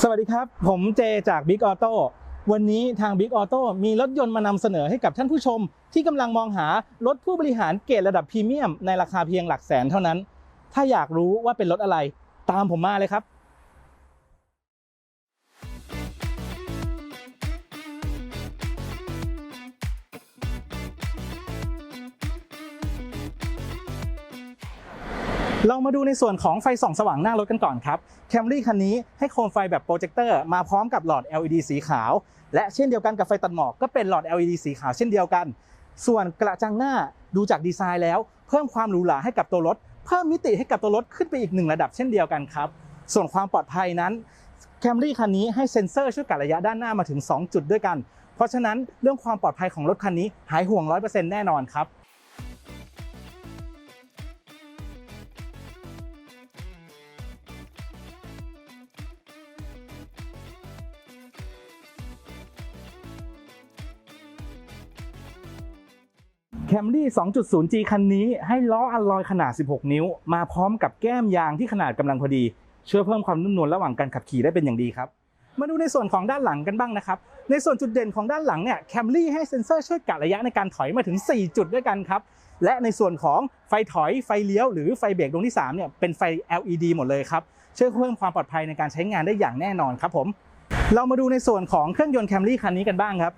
สวัสดีครับ ผมเจจาก Big Auto วันนี้ทาง Big Auto มีรถยนต์มานำเสนอให้กับท่านผู้ชม ที่กำลังมองหารถผู้บริหารเกรดระดับพรีเมียม ในราคาเพียงหลักแสนเท่านั้น ถ้าอยากรู้ว่าเป็นรถอะไร ตามผมมาเลยครับ เรามาดูในส่วนของไฟส่องสว่างหน้ารถกันก่อนครับ Camry คันนี้ให้โคมไฟแบบโปรเจคเตอร์มาพร้อมกับหลอด LED สีขาว และเช่นเดียวกันกับไฟตัดหมอกก็เป็นหลอด LED สีขาวเช่นเดียวกัน ส่วนกระจังหน้าดูจากดีไซน์แล้ว เพิ่มความหรูหราให้กับตัวรถ เพิ่มมิติให้กับตัวรถขึ้นไปอีกหนึ่งระดับเช่นเดียวกันครับ ส่วนความปลอดภัยนั้น Camry คันนี้ให้เซ็นเซอร์ช่วยกัดระยะด้านหน้ามาถึง 2 จุดด้วยกัน เพราะฉะนั้นเรื่องความปลอดภัยของรถคันนี้หายห่วง 100%แน่นอนครับ Camry 2.0G คันนี้ให้ล้ออัลลอยขนาด 16 นิ้ว มาพร้อมกับแก้มยางที่ขนาดกำลังพอดี ช่วยเพิ่มความนุ่มนวลระหว่างการขับขี่ได้เป็นอย่างดีครับ มาดูในส่วนของด้านหลังกันบ้างนะครับ ในส่วนจุดเด่นของด้านหลังเนี่ย Camry ให้เซ็นเซอร์ช่วยกะระยะในการถอยมาถึง 4 จุดด้วยกันครับ และในส่วนของไฟถอยไฟเลี้ยวหรือไฟเบรกดวงที่3เนี่ยเป็นไฟ LED หมดเลยครับช่วยเพิ่มความปลอดภัยในการใช้งานได้อย่างแน่นอนครับผมเรามาดูในส่วนของเครื่องยนต์ Camry คันนี้กันบ้างครับ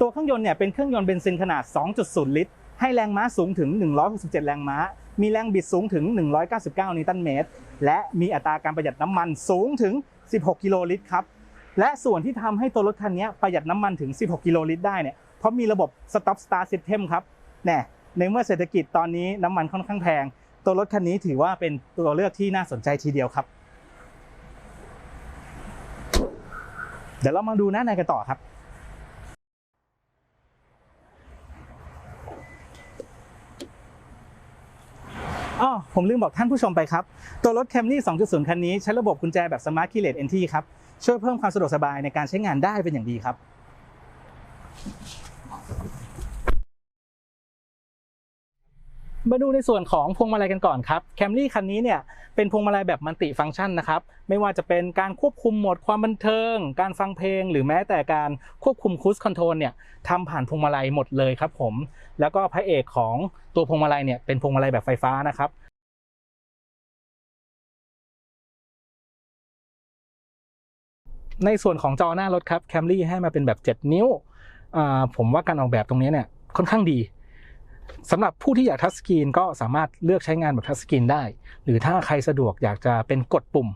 ตัวเครื่องยนต์เนี่ยเป็นเครื่องยนต์เบนซินขนาด 2.0 ลิตร ให้แรงม้าสูงถึง 167 แรงม้า มีแรงบิดสูงถึง 199 นิวตันเมตร และมีอัตราการประหยัดน้ำมันสูงถึง 16 กิโลลิตรครับ และส่วนที่ทำให้ตัวรถคันนี้ประหยัดน้ำมันถึง 16 กิโลลิตรได้เนี่ย เพราะมีระบบ Stop Start System ครับแน่ในเมื่อเศรษฐกิจตอนนี้น้ำมันค่อนข้างแพง ตัวรถคันนี้ถือว่าเป็นตัวเลือกที่น่าสนใจทีเดียวครับ เดี๋ยวเรามาดูหน้าในกันต่อครับ อ๋อผมลืมบอกท่านผู้ชมไปครับ ตัวรถแคมรี่ 2.0 คันนี้ใช้ระบบกุญแจแบบ Smart Keyless Entry ครับ ช่วยเพิ่มความสะดวกสบายในการใช้งานได้เป็นอย่างดีครับ มาดูในส่วนของพวงมาลัยกันก่อนครับ Camry คันนี้เนี่ยเป็นพวงมาลัยแบบมัลติฟังก์ชันนะครับไม่ว่าจะเป็นการควบคุมโหมดความบันเทิง การฟังเพลง หรือแม้แต่การควบคุมคู i คอนโทรลเนี่ยทำผ่านพวงมาลัยหมดเลยครับผม แล้วก็พระเอกของตัวพวงมาลัยเนี่ยเป็นพวงมาลัยแบบไฟฟ้านะครับในส่วนของจอหน้ารถครับ Camry ให้มาเป็นแบบ 7 นิ้วอ่าผมว่าการออกแบบตรงนี้เนี่ยค่อนข้างดี สำหรับผู้ที่อยากทัชสกรีนก็สามารถเลือกใช้งานแบบทัชสกรีนได้ หรือถ้าใครสะดวกอยากจะเป็นกดปุ่ม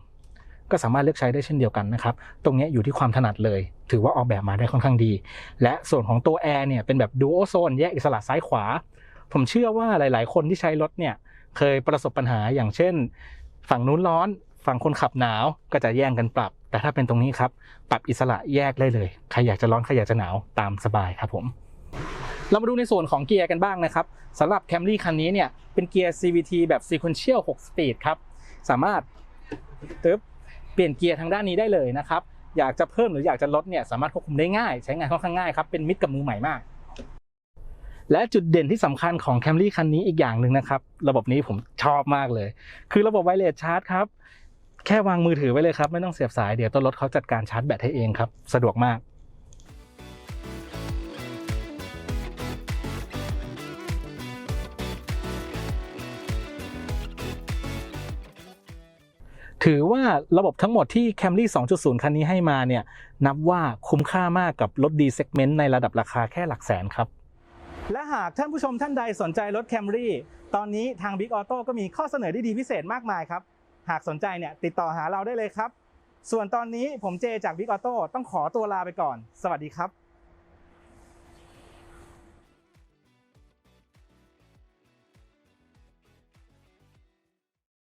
ก็สามารถเลือกใช้ได้เช่นเดียวกันนะครับ ตรงนี้อยู่ที่ความถนัดเลย ถือว่าออกแบบมาได้ค่อนข้างดี และส่วนของตัวแอร์เนี่ยเป็นแบบดูโอโซนแยกอิสระซ้ายขวา ผมเชื่อว่าหลาย ๆ คนที่ใช้รถเนี่ยเคยประสบปัญหาอย่างเช่น ฝั่งนู้นร้อน ฝั่งคนขับหนาวก็จะแย่งกันปรับ แต่ถ้าเป็นตรงนี้ครับปรับอิสระแยกได้เลย ใครอยากจะร้อนใครอยากจะหนาวตามสบายครับผม เรามาดูในส่วนของเกียร์กันบ้างนะครับสำหรับ Camry คันนี้เนี่ยเป็นเกียร์ CVT แบบ Sequential 6 Speed ครับ สามารถตึ๊บเปลี่ยนเกียร์ทางด้านนี้ได้เลยนะครับ อยากจะเพิ่มหรืออยากจะลดเนี่ยสามารถควบคุมได้ง่าย ใช้งานค่อนข้างง่ายครับ เป็นมิตรกับมือใหม่มาก และจุดเด่นที่สำคัญของ Camry คันนี้อีกอย่างหนึ่งนะครับ ระบบนี้ผมชอบมากเลย คือระบบไวเลสชาร์จครับ แค่วางมือถือไว้เลยครับ ไม่ต้องเสียบสายเดี๋ยวตัวรถเขาจัดการชาร์จแบตให้เองครับ สะดวกมาก ถือว่าระบบทั้งหมดที่ Camry 2.0 คันนี้ให้มาเนี่ย นับว่าคุ้มค่ามากกับรถดีเซกเมนต์ในระดับราคาแค่หลักแสนครับ และหากท่านผู้ชมท่านใดสนใจรถ Camry ตอนนี้ทาง Big Auto ก็มีข้อเสนอดีๆพิเศษมากมายครับ หากสนใจเนี่ยติดต่อหาเราได้เลยครับ ส่วนตอนนี้ผมเจจาก Big Auto ต้องขอตัวลาไปก่อน สวัสดีครับ